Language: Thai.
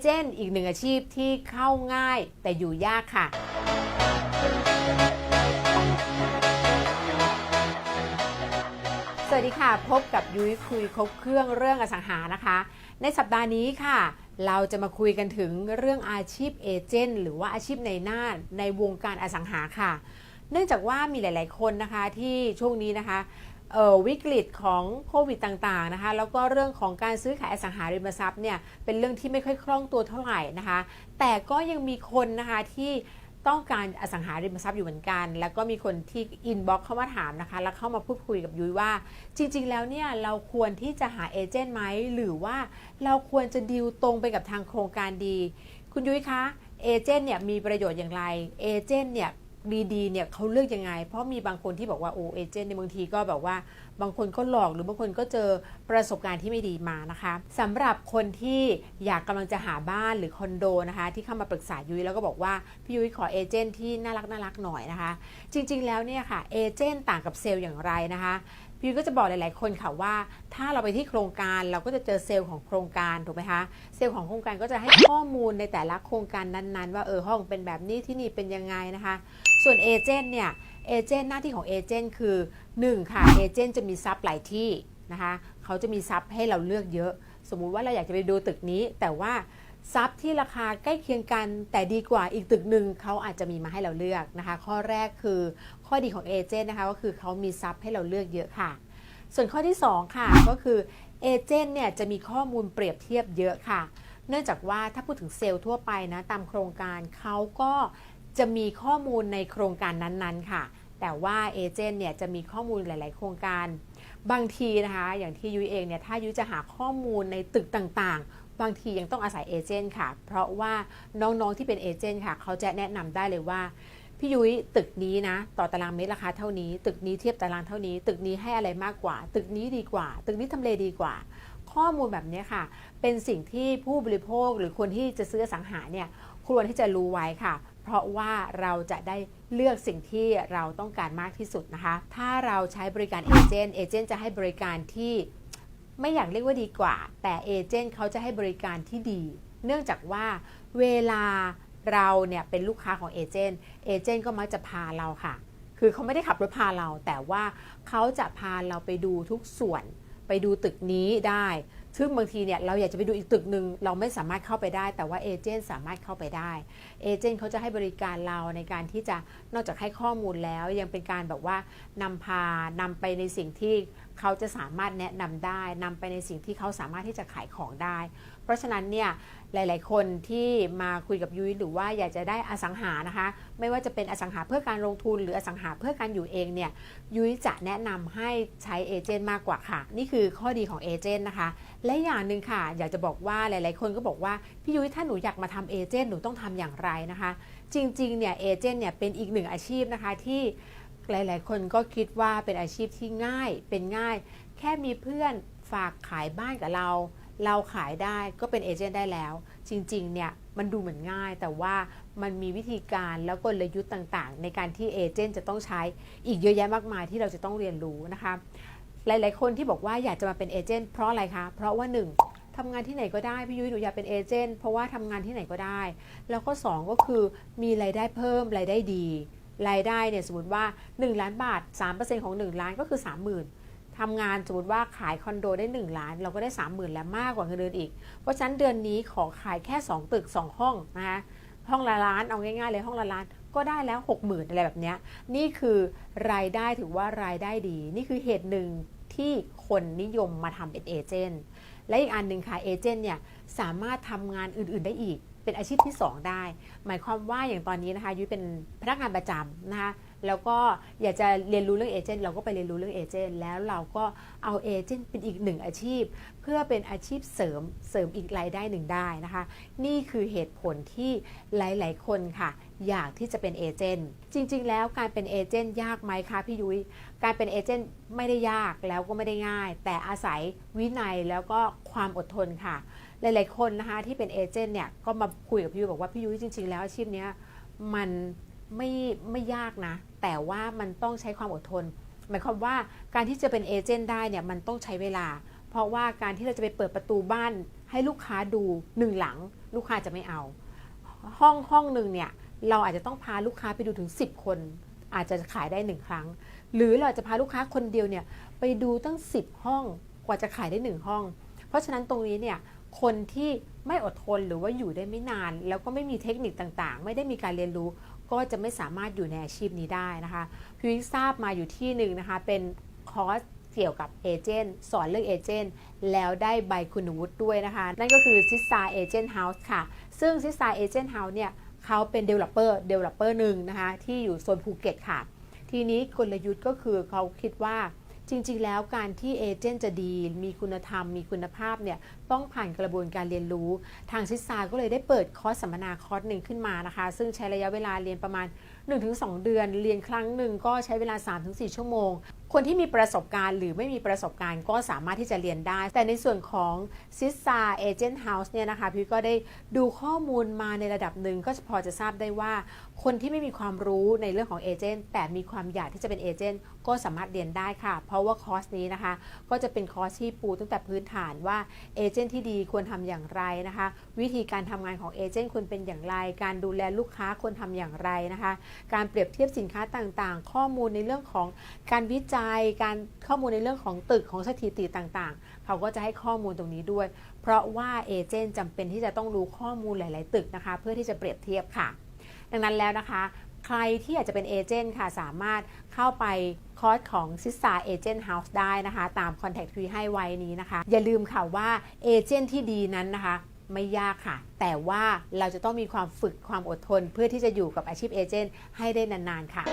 เจนต์อีกหนึ่งอาชีพที่เข้าง่ายแต่อยู่ยากค่ะสวัสดีค่ะ พบกับยุ้ยคุยครบเครื่องเรื่องอสังหานะคะ ในสัปดาห์นี้ค่ะ เราจะมาคุยกันถึงเรื่องอาชีพเอเจนต์หรือว่าอาชีพในหน้าในวงการอสังหาค่ะ เนื่องจากว่ามีหลาย ๆ คนนะคะที่ช่วงนี้นะคะ วิกฤตของโควิดต่างๆนะคะแล้วก็เรื่องของการซื้อขายอสังหาริมทรัพย์เนี่ยเป็นเรื่องที่ไม่ค่อยคล่องตัวเท่าไหร่นะคะ แต่ก็ยังมีคนนะคะที่ต้องการอสังหาริมทรัพย์อยู่เหมือนกัน แล้วก็มีคนที่อินบ็อกเข้ามาถามนะคะ แล้วเข้ามาพูดคุยกับยุ้ยว่า จริง ๆ แล้วเนี่ยเราควรที่จะหาเอเจนต์ไหมหรือว่าเราควรจะดีลตรงไปกับทางโครงการดี คุณยุ้ยคะเอเจนต์เนี่ยมีประโยชน์อย่างไรเอเจนต์เนี่ย ดีๆเนี่ยเขาเลือกยังไง เพราะมีบางคนที่บอกว่าโอเอเจนต์ในบางทีก็แบบว่า บางคนก็หลอกหรือบางคนก็เจอประสบการณ์ที่ไม่ดีมานะคะสำหรับคนที่อยากกำลังจะหาบ้านหรือคอนโดนะคะ ที่เข้ามาปรึกษายุ้ยแล้วก็บอกว่าพี่ยุ้ยขอเอเจนต์ที่น่ารักน่ารักหน่อยนะคะ จริงๆแล้วเนี่ยค่ะเอเจนต์ต่างกับเซลล์อย่างไรนะคะ พี่ก็จะบอกหลาย ๆ คนค่ะว่า ถ้าเราไปที่โครงการเราก็จะเจอเซลล์ของโครงการถูกไหมคะเซลล์ของโครงการก็จะให้ข้อมูลในแต่ละโครงการนั้น ๆ ว่าเออห้องเป็นแบบนี้ที่นี่เป็นยังไงนะคะ ส่วนเอเจนต์เนี่ยเอเจนต์หน้าที่ของเอเจนต์คือ 1 ค่ะเอเจนต์จะมีซับหลายที่นะคะเขาจะมีซับให้เราเลือกเยอะ สมมุติว่าเราอยากจะไปดูตึกนี้แต่ว่า ซับที่ราคาใกล้เคียงกันแต่ดีกว่าอีกตึกหนึ่งเขาอาจจะมีมาให้เราเลือกนะคะ ข้อแรกคือข้อดีของเอเจนต์นะคะก็คือเขามีซับให้เราเลือกเยอะค่ะ ส่วนข้อที่ 2 ค่ะก็คือเอเจนต์เนี่ยจะมีข้อมูลเปรียบเทียบเยอะค่ะ เนื่องจากว่าถ้าพูดถึงเซลล์ทั่วไปนะตามโครงการเขาก็จะมีข้อมูลในโครงการนั้นๆค่ะ แต่ว่าเอเจนต์เนี่ยจะมีข้อมูลหลาย ๆ โครงการ บางทีนะคะ อย่างที่ยุ้ยเองเนี่ยถ้ายุ้ยจะหาข้อมูลในตึกต่างๆ บางทียังต้องอาศัยเอเจนต์ค่ะ เพราะว่าน้องๆที่เป็นเอเจนต์ค่ะ เขาจะแนะนำได้เลยว่า พี่ยุ้ยตึกนี้นะ ต่อตารางเมตรราคาเท่านี้ ตึกนี้เทียบตารางเท่านี้ ตึกนี้ให้อะไรมากกว่า ตึกนี้ดีกว่า ตึกนี้ทำเลดีกว่า ข้อมูลแบบนี้ค่ะ เป็นสิ่งที่ผู้บริโภคหรือคนที่จะซื้ออสังหาเนี่ยควรที่จะรู้ไว้ค่ะ เพราะว่าเราจะได้เลือกสิ่งที่เราต้องการมากที่สุดนะคะ ถ้าเราใช้บริการเอเจนต์เอเจนต์จะให้บริการที่ไม่อยากเรียกว่าดีกว่า แต่เอเจนต์เขาจะให้บริการที่ดี เนื่องจากว่าเวลาเราเนี่ยเป็นลูกค้าของเอเจนต์เอเจนต์ก็มักจะพาเราค่ะ คือเขาไม่ได้ขับรถพาเรา แต่ว่าเขาจะพาเราไปดูทุกส่วน ไปดูตึกนี้ได้ ซึ่งบางทีเนี่ยเราอยากจะไปดูอีกตึกหนึ่งเราไม่สามารถเข้าไปได้ แต่ว่าเอเจนต์สามารถเข้าไปได้เอเจนต์เขาจะให้บริการเราในการที่จะนอกจากให้ข้อมูลแล้วยังเป็นการแบบว่านำพานำไปในสิ่งที่เขาจะสามารถแนะนำได้นำไปในสิ่งที่เขาสามารถที่จะขายของได้ เพราะฉะนั้นเนี่ยหลาย ๆ คนที่มาคุยกับยุ้ยหรือว่าอยากจะได้อสังหานะคะ ไม่ว่าจะเป็นอสังหาเพื่อการลงทุนหรืออสังหาเพื่อการอยู่เองเนี่ยยุ้ยจะแนะนำให้ใช้เอเจนต์มากกว่าค่ะ นี่คือข้อดีของเอเจนต์นะคะ และอย่างหนึ่งค่ะ อยากจะบอกว่าหลาย ๆ คนก็บอกว่าพี่ยุ้ยถ้าหนูอยากมาทำเอเจนต์หนูต้องทำอย่างไรนะคะ จริง ๆ เนี่ยเอเจนต์เนี่ยเป็นอีกหนึ่งอาชีพนะคะที่หลาย ๆ คนก็คิดว่าเป็นอาชีพที่ง่ายเป็นง่าย แค่มีเพื่อนฝากขายบ้านกับเรา เราขายได้ก็เป็นเอเจนต์ได้แล้ว จริงๆเนี่ยมันดูเหมือนง่าย แต่ว่ามันมีวิธีการแล้วก็กลยุทธ์ต่างๆ ในการที่เอเจนต์จะต้องใช้อีกเยอะแยะมากมายที่เราจะต้องเรียนรู้นะคะ หลายๆคนที่บอกว่าอยากจะมาเป็นเอเจนต์เพราะอะไรคะ เพราะว่า 1. ทำงานที่ไหนก็ได้ พี่ยุ้ยหนูอยากเป็นเอเจนต์เพราะว่าทำงานที่ไหนก็ได้ แล้วก็ 2 ก็คือมีรายได้เพิ่มรายได้ดี รายได้เนี่ยสมมติว่า 1 ล้านบาท 3%ของ 1 ล้านก็คือ 30,000 ทำงานสมมติว่าขายคอนโดได้ 1 ล้าน เราก็ได้ 30,000 แล้วมากกว่าเงินเดือนอีก เพราะฉะนั้นเดือนนี้ขอขายแค่ 2 ตึก 2 ห้องนะคะห้องละล้านเอาง่ายๆเลยห้องละล้านก็ได้แล้ว 60,000อะไรแบบเนี้ยนี่คือรายได้ถือว่ารายได้ดี นี่คือเหตุหนึ่งที่คนนิยมมาทำเป็นเอเจนต์และอีกอันหนึ่งค่ะเอเจนต์เนี่ยสามารถทำงานอื่นๆได้อีก เป็นอาชีพที่ 2 ได้ หมายความว่าอย่างตอนนี้นะคะยุ้ยเป็นพนักงานประจำนะคะแล้วก็อยากจะเรียนรู้เรื่องเอเจนต์เราก็ไปเรียนรู้เรื่องเอเจนต์แล้วเราก็เอาเอเจนต์เป็นอีกหนึ่งอาชีพ เพื่อเป็นอาชีพเสริมเสริมอีกรายได้หนึ่งได้นะคะ นี่คือเหตุผลที่หลาย ๆ คนค่ะ อยากที่จะเป็นเอเจนต์จริง ๆ แล้วการเป็นเอเจนต์ยากไหมคะพี่ยุ้ยการเป็นเอเจนต์ไม่ได้ยากแล้วก็ไม่ได้ง่าย แต่อาศัยวินัยแล้วก็ความอดทนค่ะ หลายๆคนนะคะที่เป็นเอเจนต์เนี่ยก็มาคุยกับพี่ยุ้ยบอกว่าพี่ยุ้ยจริง ๆ แล้วอาชีพเนี้ยมันไม่ไม่ยากนะ แต่ว่ามันต้องใช้ความอดทน หมายความว่าการที่จะเป็นเอเจนต์ได้เนี่ยมันต้องใช้เวลา เพราะว่าการที่เราจะไปเปิดประตูบ้านให้ลูกค้าดูหนึ่งหลัง ลูกค้าจะไม่เอา ห้องห้องหนึ่งเนี่ยเราอาจจะต้องพาลูกค้าไปดูถึง 10 คน อาจจะขายได้หนึ่งครั้ง หรือเราจะพาลูกค้าคนเดียวเนี่ยไปดูตั้ง 10 ห้องกว่าจะขายได้หนึ่งห้อง เพราะฉะนั้นตรงนี้เนี่ย คนที่ไม่อดทนหรือว่าอยู่ได้ไม่นาน แล้วก็ไม่มีเทคนิคต่างๆ ไม่ได้มีการเรียนรู้ ก็จะไม่สามารถอยู่ในอาชีพนี้ได้นะคะพิวทราบมาอยู่ที่หนึ่งนะคะ เป็นคอร์สเกี่ยวกับเอเจนต์สอนเรื่องเอเจนต์แล้วได้ใบคุณวุฒิด้วยนะคะ นั่นก็คือซิสซาเอเจนต์เฮาส์ค่ะ ซึ่งซิสซาเอเจนต์เฮาส์เนี่ยเขาเป็น Developer Developer หนึ่งนะคะ ที่อยู่โซนภูเก็ตค่ะ ทีนี้กลยุทธ์ก็คือเขาคิดว่า จริงๆ แล้วการที่เอเจนต์จะดี มีคุณธรรม มีคุณภาพเนี่ยต้องผ่านกระบวนการเรียนรู้ ทางซิสซาก็เลยได้เปิดคอร์สสัมมนาคอร์สหนึ่งขึ้นมานะคะ ซึ่งใช้ระยะเวลาเรียนประมาณ 1-2 เดือน เรียนครั้งหนึ่งก็ใช้เวลา 3-4 ชั่วโมง คนที่มีประสบการณ์หรือไม่มีประสบการณ์ก็สามารถที่จะเรียนได้ แต่ในส่วนของ s i s a Agent House เนี่ยนะคะพี่ก็ได้ดูข้อมูลมาในระดับหนึ่งก็พอจะทราบได้ว่า คนที่ไม่มีความรู้ในเรื่องของเอเจนต์แต่มีความอยากที่จะเป็นเอเจนต์ก็สามารถเรียนได้ค่ะ เพราะว่าคอร์สนี้นะคะ ก็จะเป็นคอร์สที่ปูตั้งแต่พื้นฐานว่าเอเจนต์ที่ดีควรทำอย่างไรนะคะ วิธีการทำงานของเอเจนต์ควรเป็นอย่างไร การดูแลลูกค้าควรทำอย่างไรนะคะ การเปรียบเทียบสินค้าต่างๆ ข้อมูลในเรื่องของการวิจัย การข้อมูลในเรื่องของตึกของสถิติต่างๆ เขาก็จะให้ข้อมูลตรงนี้ด้วย เพราะว่าเอเจนต์จำเป็นที่จะต้องรู้ข้อมูลหลาย ๆ ตึกนะคะ เพื่อที่จะเปรียบเทียบค่ะ ดังนั้นแล้วนะคะ ใครที่อยากจะเป็นเอเจนต์ค่ะสามารถเข้าไปคอร์สของซิสซาเอเจนต์เฮาส์ได้นะคะ ตามคอนแทคที่ให้ไว้นี้นะคะ อย่าลืมค่ะว่าเอเจนต์ที่ดีนั้นนะคะไม่ยากค่ะ แต่ว่าเราจะต้องมีความฝึกความอดทน เพื่อที่จะอยู่กับอาชีพเอเจนต์ให้ได้นาน ๆ ค่ะ